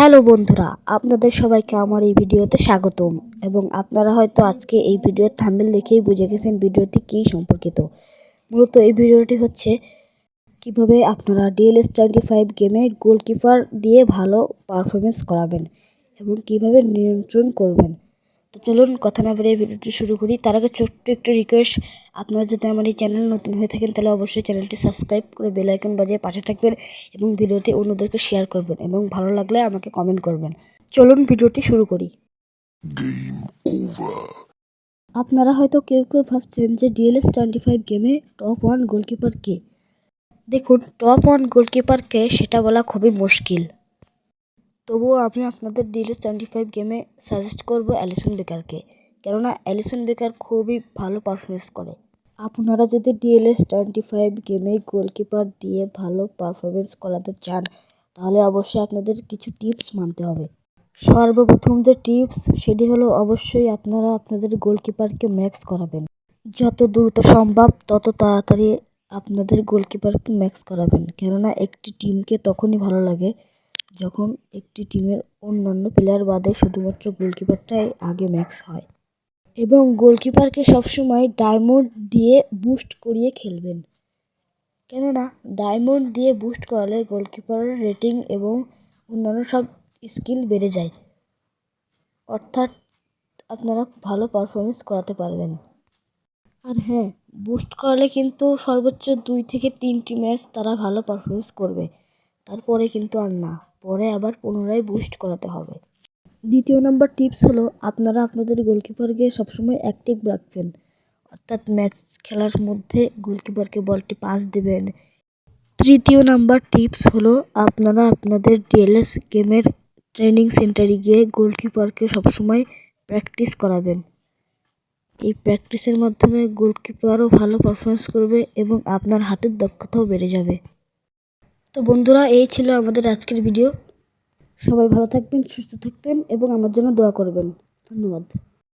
Hello বন্ধুরা, আপনাদের সবাইকে আমার এই ভিডিওতে স্বাগতম। এবং আপনারা হয়তো আজকে এই ভিডিওর থাম্বেল দেখেই বুঝে গেছেন ভিডিওটি কী সম্পর্কিত। মূলত এই ভিডিওটি হচ্ছে কীভাবে আপনারা ডিএলএস টোয়েন্টি ফাইভ গেমে গোলকিপার দিয়ে ভালো পারফরমেন্স করাবেন এবং কীভাবে নিয়ন্ত্রণ করবেন। তো চলুন কথা না বেরিয়ে ভিডিওটি শুরু করি। তার আগে ছোট্ট একটু রিকোয়েস্ট আপনারা যদি আমার এই চ্যানেল নতুন হয়ে থাকেন তাহলে অবশ্যই চ্যানেলটি সাবস্ক্রাইব করে বেল আইকন বাজিয়ে পাশে থাকবেন এবং ভিডিওটি অন্যদেরকে শেয়ার করবেন এবং ভালো লাগলে আমাকে কমেন্ট করবেন। চলুন ভিডিওটি শুরু করি। আপনারা হয়তো কেউ কেউ ভাবছেন যে ডিএলএস টোয়েন্টি ফাইভ গেমে টপ ওয়ান গোলকিপার কে। দেখুন টপ ওয়ান গোলকিপারকে সেটা বলা খুবই মুশকিল। তবুও আমি আপনাদের ডিএলএস টোয়েন্টি ফাইভ গেমে সাজেস্ট করব অ্যালিসন বেকারকে। কেননা অ্যালিসন বেকার খুবই ভালো পারফরমেন্স করে। আপনারা যদি ডিএলএস টোয়েন্টি ফাইভ গেমে গোলকিপার দিয়ে ভালো পারফরমেন্স করাতে চান, তাহলে অবশ্যই আপনাদের কিছু টিপস মানতে হবে। সর্বপ্রথম যে টিপস সেটি হলো অবশ্যই আপনারা আপনাদের গোলকিপারকে ম্যাক্স করাবেন। যত দ্রুত সম্ভব, তত তাড়াতাড়ি আপনাদের গোলকিপারকে ম্যাক্স করাবেন। কেননা একটি টিমকে তখনই ভালো লাগে যখন একটি টিমের অন্যান্য প্লেয়ার বাদে শুধুমাত্র গোলকিপারটাই আগে ম্যাক্স হয়। এবং গোলকিপারকে সবসময় ডায়মন্ড দিয়ে বুস্ট করিয়ে খেলবেন। কেননা ডায়মন্ড দিয়ে বুস্ট করালে গোলকিপারের রেটিং এবং অন্যান্য সব স্কিল বেড়ে যায়। অর্থাৎ আপনারা ভালো পারফরমেন্স করাতে পারবেন। আর হ্যাঁ বুস্ট করালে কিন্তু সর্বোচ্চ দুই থেকে তিনটি ম্যাচ তারা ভালো পারফরমেন্স করবে। তারপরে কিন্তু আর না। পরে আবার পুনরায় বুস্ট করাতে হবে। দ্বিতীয় নম্বর টিপস হলো, আপনারা আপনাদের গোলকিপারকে সবসময় অ্যাক্টিভ রাখবেন। অর্থাৎ ম্যাচ খেলার মধ্যে গোলকিপারকে বলটি পাস দেবেন। তৃতীয় নাম্বার টিপস হলো, আপনারা আপনাদের ডিএলএস গেমের ট্রেনিং সেন্টারে গিয়ে গোলকিপারকে সবসময় প্র্যাকটিস করাবেন। এই প্র্যাকটিসের মাধ্যমে গোলকিপারও ভালো পারফরমেন্স করবে এবং আপনার হাতের দক্ষতাও বেড়ে যাবে। তো বন্ধুরা, এই ছিল আমাদের আজকের ভিডিও সবাই ভালো থাকবেন, সুস্থ থাকবেন এবং আমার জন্য দোয়া করবেন। ধন্যবাদ।